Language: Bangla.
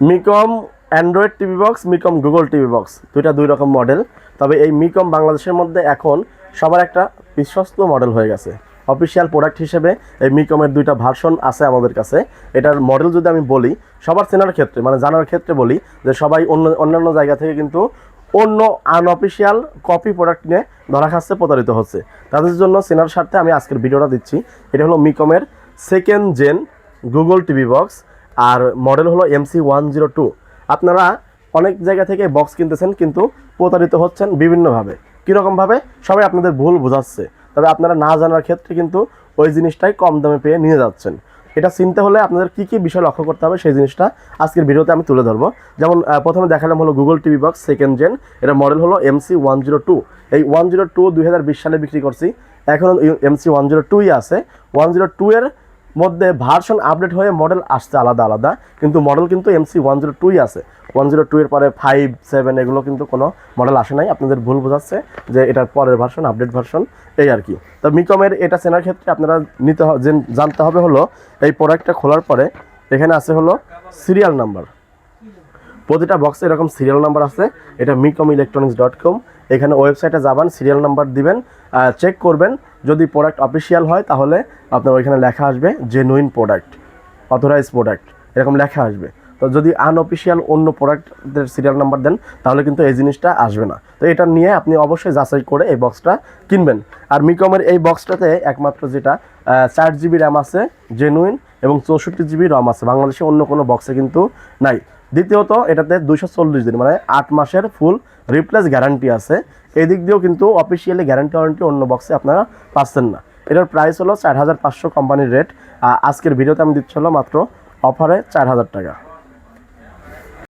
মিকম Android TV box, মিকম Google TV box, দুইটা দুই রকম মডেল তবে এই মিকম বাংলাদেশের মধ্যে এখন সবার একটা বিশ্বস্ত মডেল হয়ে গেছে। অফিসিয়াল প্রোডাক্ট হিসেবে এই মিকমের দুইটা ভার্সন আছে আমাদের কাছে। এটার মডেল যদি আমি বলি, সবার চেনার ক্ষেত্রে মানে জানার ক্ষেত্রে বলি, যে সবাই অন্য, অন্যান্য জায়গা থেকে কিন্তু অন্য আনঅফিসিয়াল কপি প্রোডাক্ট নিয়ে ধরা খাচ্ছে, প্রতারিত হচ্ছে। তাদের জন্য চেনার স্বার্থে আমি আজকের ভিডিওটা দিচ্ছি। এটা হলো মিকমের second gen Google TV box. আর মডেল হলো এমসি ওয়ান জিরো টু আপনারা অনেক জায়গা থেকে বক্স কিনতেছেন, কিন্তু প্রতারিত হচ্ছেন বিভিন্নভাবে। কীরকমভাবে? সবাই আপনাদের ভুল বোঝাচ্ছে। তবে আপনারা না জানার ক্ষেত্রে কিন্তু ওই জিনিসটাই কম দামে পেয়ে নিয়ে যাচ্ছেন। এটা চিনতে হলে আপনাদের কী কী বিষয় লক্ষ্য করতে হবে সেই জিনিসটা আজকের ভিডিওতে আমি তুলে ধরবো। যেমন প্রথমে দেখালাম হলো Google TV box second gen এটা মডেল হলো এমসি ওয়ান জিরো টু এই ওয়ান জিরো টু দুই হাজার বিশ সালে বিক্রি করছি। এখন এমসি ওয়ান জিরো টুই আছে। ওয়ান জিরো টু এর মধ্যে ভার্সন আপডেট হয়ে মডেল আসছে আলাদা আলাদা। কিন্তু মডেল কিন্তু এমসি ওয়ান জিরো টুই আছে। ওয়ান জিরো টু এর পরে ফাইভ সেভেন এগুলো কিন্তু কোনো মডেল আসে নাই। আপনাদের ভুল বোঝাচ্ছে যে এটার পরের ভার্সন আপডেট ভার্সন এই আর কি। তো মিকমের এটা চেনার ক্ষেত্রে আপনারা নিতে জানতে হবে হলো, এই প্রোডাক্টটা খোলার পরে এখানে আছে হলো সিরিয়াল নাম্বার প্রতিটা বক্সে এরকম সিরিয়াল নাম্বার আছে। এটা মিকম ইলেকট্রনিক্স ডট কম এখানে ওয়েবসাইটে যাবেন সিরিয়াল নাম্বার দিবেন চেক করবেন। যদি প্রোডাক্ট অফিসিয়াল হয়, তাহলে আপনার ওইখানে লেখা আসবে জেনুইন প্রোডাক্ট অথরাইজ প্রোডাক্ট এরকম লেখা আসবে। তো যদি আনঅফিসিয়াল অন্য প্রোডাক্টের সিরিয়াল নাম্বার দেন, তাহলে কিন্তু এই জিনিসটা আসবে না। তো এটা নিয়ে আপনি অবশ্যই যাচাই করে এই বক্সটা কিনবেন। আর মিকমের এই বক্সটাতে একমাত্র যেটা চার জিবি র্যাম আছে জেনুইন এবং চৌষট্টি জিবি রম আছে। বাংলাদেশে অন্য কোনো বক্সে কিন্তু নাই। দ্বিতীয়ত, এটাতে দুশো চল্লিশ দিন মানে আট মাসের ফুল রিপ্লেস গ্যারান্টি আছে। এই দিক দিয়েও কিন্তু অফিসিয়ালি গ্যারান্টি ওয়ারেন্টি অন্য বক্সে আপনারা পাচ্ছেন না। এটার প্রাইস হলো চার হাজার পাঁচশো কোম্পানির রেট আজকের ভিডিওতে আমি দিচ্ছিল মাত্র অফারে চার হাজার টাকা।